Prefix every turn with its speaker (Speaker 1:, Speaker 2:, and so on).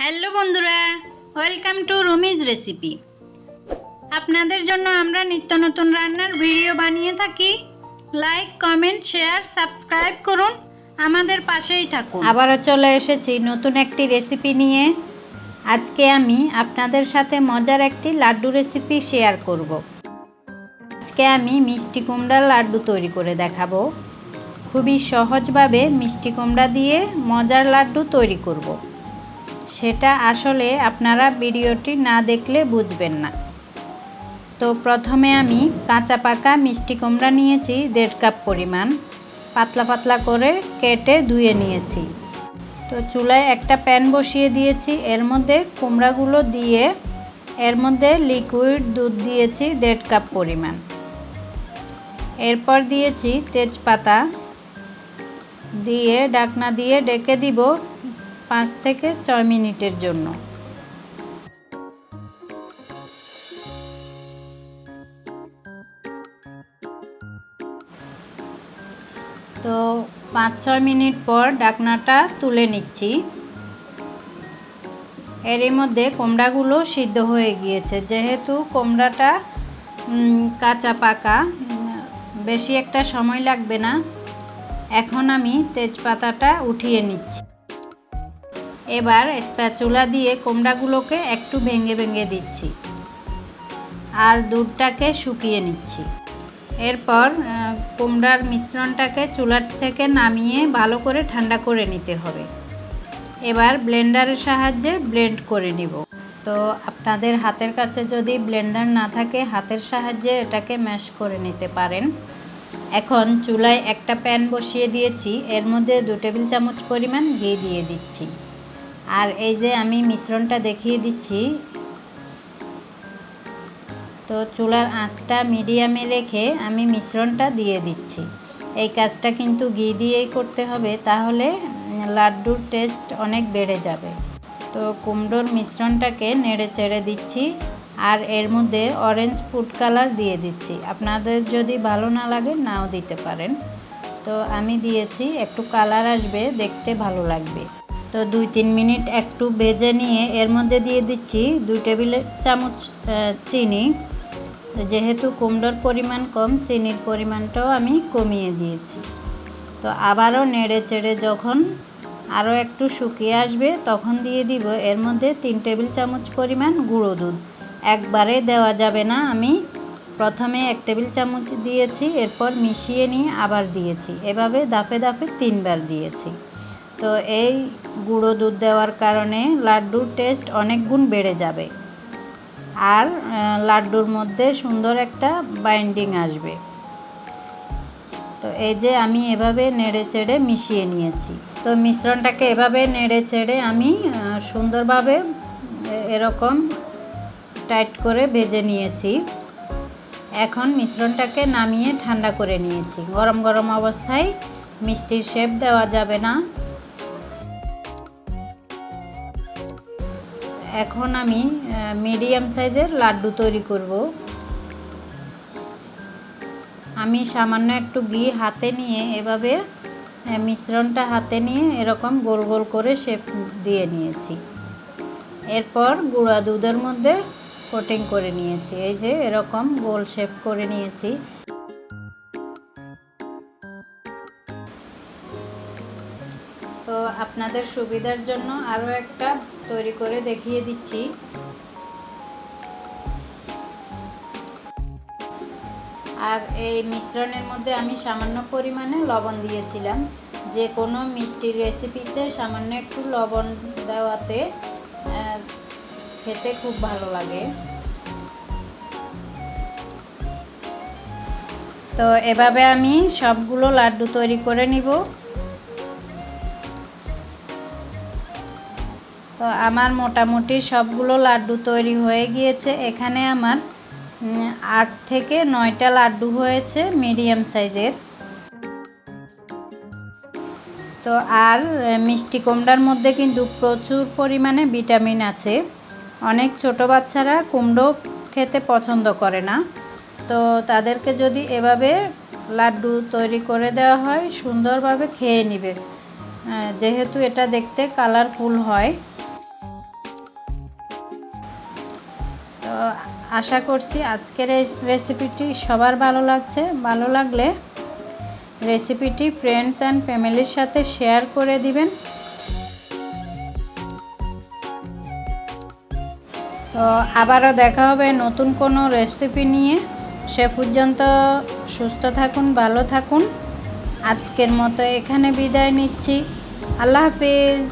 Speaker 1: Hello বন্ধুরা welcome to Rumi's recipe আপনাদের জন্য আমরা নিত্য নতুন রান্নার ভিডিও বানিয়ে থাকি। লাইক কমেন্ট শেয়ার সাবস্ক্রাইব করুন। আমাদের পাশেই থাকুন। আবারও চলে এসেছি নতুন একটি রেসিপি নিয়ে। আজকে আমি আপনাদের সাথে মজার একটি লাড্ডু রেসিপি শেয়ার করব। আজকে আমি মিষ্টি কুমড়ার লাড্ডু তৈরি করে দেখাবো। খুবই সহজভাবে মিষ্টি কুমড়া দিয়ে মজার লাড্ডু তৈরি করব। সেটা আসলে আপনারা ভিডিওটি না দেখলে বুঝবেন না। তো প্রথমে আমি কাঁচা পাকা মিষ্টি কুমড়া নিয়েছি, দেড় কাপ পরিমাণ। পাতলা পাতলা করে কেটে ধুয়ে নিয়েছি। তো চুলায় একটা প্যান বসিয়ে দিয়েছি, এর মধ্যে কুমড়াগুলো দিয়ে এর মধ্যে লিকুইড দুধ দিয়েছি, দেড় কাপ পরিমাণ। এরপর দিয়েছি তেজপাতা। দিয়ে ডাকনা দিয়ে ডেকে দিব পাঁচ থেকে ছয় মিনিটের জন্য। তো পাঁচ, ছয় মিনিট পর ডাকনাটা তুলে নিচ্ছি। এরই মধ্যে কোমড়াগুলো সিদ্ধ হয়ে গিয়েছে। যেহেতু কোমড়াটা কাঁচা পাকা, বেশি একটা সময় লাগবে না। এখন আমি তেজপাতাটা উঠিয়ে নিচ্ছি। এবার স্প্যাচুলা দিয়ে কুমড়াগুলোকে একটু ভেঙে ভেঙে দিচ্ছি। আর দুধটাকে শুকিয়ে নিচ্ছি। এরপর কুমড়ার মিশ্রণটাকে চুলার থেকে নামিয়ে ভালো করে ঠান্ডা করে নিতে হবে। এবার ব্লেন্ডারের সাহায্যে ব্লেন্ড করে নিব। তো আপনাদের হাতের কাছে যদি ব্লেন্ডার না থাকে, হাতের সাহায্যে এটাকে ম্যাশ করে নিতে পারেন। এখন চুলায় একটা প্যান বসিয়ে দিয়েছি। এর মধ্যে দু টেবিল চামচ পরিমাণ ঘি দিয়ে দিচ্ছি। আর এই যে আমি মিশ্রণটা দেখিয়ে দিচ্ছি। তো চুলার আঁচটা মিডিয়ামে রেখে আমি মিশ্রণটা দিয়ে দিচ্ছি। এই কাজটা কিন্তু ঘি দিয়েই করতে হবে, তাহলে লাড্ডুর টেস্ট অনেক বেড়ে যাবে। তো কুমড়োর মিশ্রণটাকে নেড়ে চেড়ে দিচ্ছি, আর এর মধ্যে অরেঞ্জ ফুড কালার দিয়ে দিচ্ছি। আপনাদের যদি ভালো না লাগে, নাও দিতে পারেন। তো আমি দিয়েছি, একটু কালার আসবে, দেখতে ভালো লাগবে। তো দুই তিন মিনিট একটু ভেজে নিয়ে এর মধ্যে দিয়ে দিচ্ছি দুই টেবিল চামচ চিনি। যেহেতু কুমড়োর পরিমাণ কম, চিনির পরিমাণটাও আমি কমিয়ে দিয়েছি। তো আবারও নেড়ে চেড়ে যখন আরও একটু শুকিয়ে আসবে, তখন দিয়ে দিব এর মধ্যে তিন টেবিল চামচ পরিমাণ গুঁড়ো দুধ। একবারে দেওয়া যাবে না, আমি প্রথমে এক টেবিল চামচ দিয়েছি, এরপর মিশিয়ে নিয়ে আবার দিয়েছি। এভাবে দাপে দাপে তিনবার দিয়েছি। তো এই গুঁড়ো দুধ দেওয়ার কারণে লাড্ডুর টেস্ট অনেক গুণ বেড়ে যাবে। আর লাড্ডুর মধ্যে সুন্দর একটা বাইন্ডিং আসবে। তো এই যে আমি এভাবে নেড়ে চেড়ে মিশিয়ে নিয়েছি। তো মিশ্রণটাকে এভাবে নেড়ে চেড়ে আমি সুন্দরভাবে এরকম টাইট করে ভেজে নিয়েছি। এখন মিশ্রণটাকে নামিয়ে ঠান্ডা করে নিয়েছি। গরম গরম অবস্থায় মিষ্টির শেপ দেওয়া যাবে না। এখন আমি মিডিয়াম সাইজের লাড্ডু তৈরি করব। আমি সামান্য একটু ঘি হাতে নিয়ে এভাবে মিশ্রণটা হাতে নিয়ে এরকম গোল গোল করে শেপ দিয়ে নিয়েছি। এরপর গুঁড়া দুধের মধ্যে কোটিং করে নিয়েছি। এই যে এরকম গোল শেপ করে নিয়েছি। আপনাদের সুবিধার জন্য আরও একটা তৈরি করে দেখিয়ে দিচ্ছি। আর এই মিশ্রণের মধ্যে আমি সামান্য পরিমাণে লবণ দিয়েছিলাম। যে কোনো মিষ্টির রেসিপিতে সামান্য একটু লবণ দেওয়াতে খেতে খুব ভালো লাগে। তো এভাবে আমি সবগুলো লাড্ডু তৈরি করে নিব। তো আমার মোটামুটি সবগুলো লাড্ডু তৈরি হয়ে গিয়েছে। এখানে আমার আট থেকে নয়টা লাড্ডু হয়েছে মিডিয়াম সাইজের। তো আর মিষ্টি কুমড়ার মধ্যে কিন্তু প্রচুর পরিমাণে ভিটামিন আছে। অনেক ছোট বাচ্চারা কুমড়ো খেতে পছন্দ করে না। তো তাদেরকে যদি এভাবে লাড্ডু তৈরি করে দেওয়া হয়, সুন্দরভাবে খেয়ে নিবে। যেহেতু এটা দেখতে কালারফুল হয়। আশা করছি আজকের এই রেসিপিটি সবার ভালো লাগছে। ভালো লাগলে রেসিপিটি ফ্রেন্ডস অ্যান্ড ফ্যামিলির সাথে শেয়ার করে দিবেন। তো আবারও দেখা হবে নতুন কোনো রেসিপি নিয়ে। সে পর্যন্ত সুস্থ থাকুন, ভালো থাকুন। আজকের মতো এখানে বিদায় নিচ্ছি। আল্লাহ হাফিজ।